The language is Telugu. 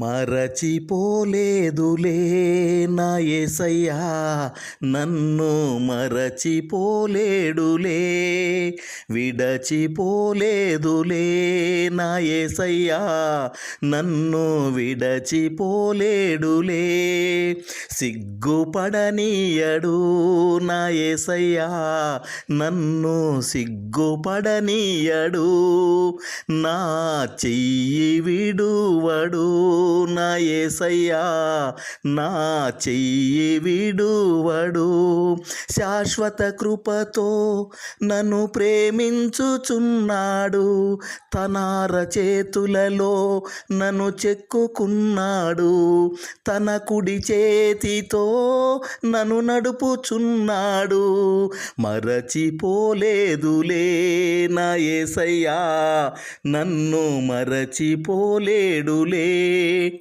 మరచిపోలేదులే నా యేసయ్యా నన్ను మరచిపోలేడులే విడచిపోలేదులే నా యేసయ్యా నన్ను విడచిపోలేడులే సిగ్గుపడనీయడు నా యేసయ్యా నన్ను సిగ్గుపడనీయడు నా చెయ్యి విడువడు నా యేసయ్యా నా చెయ్యి విడువడు. శాశ్వత కృపతో నన్ను ప్రేమించుచున్నాడు. తనార చేతులలో నన్ను చెక్కుకున్నాడు. తన కుడి చేతితో నన్ను నడుపుచున్నాడు. మరచిపోలేదులే నా ఏసయ్యా నన్ను మరచిపోలేడులే.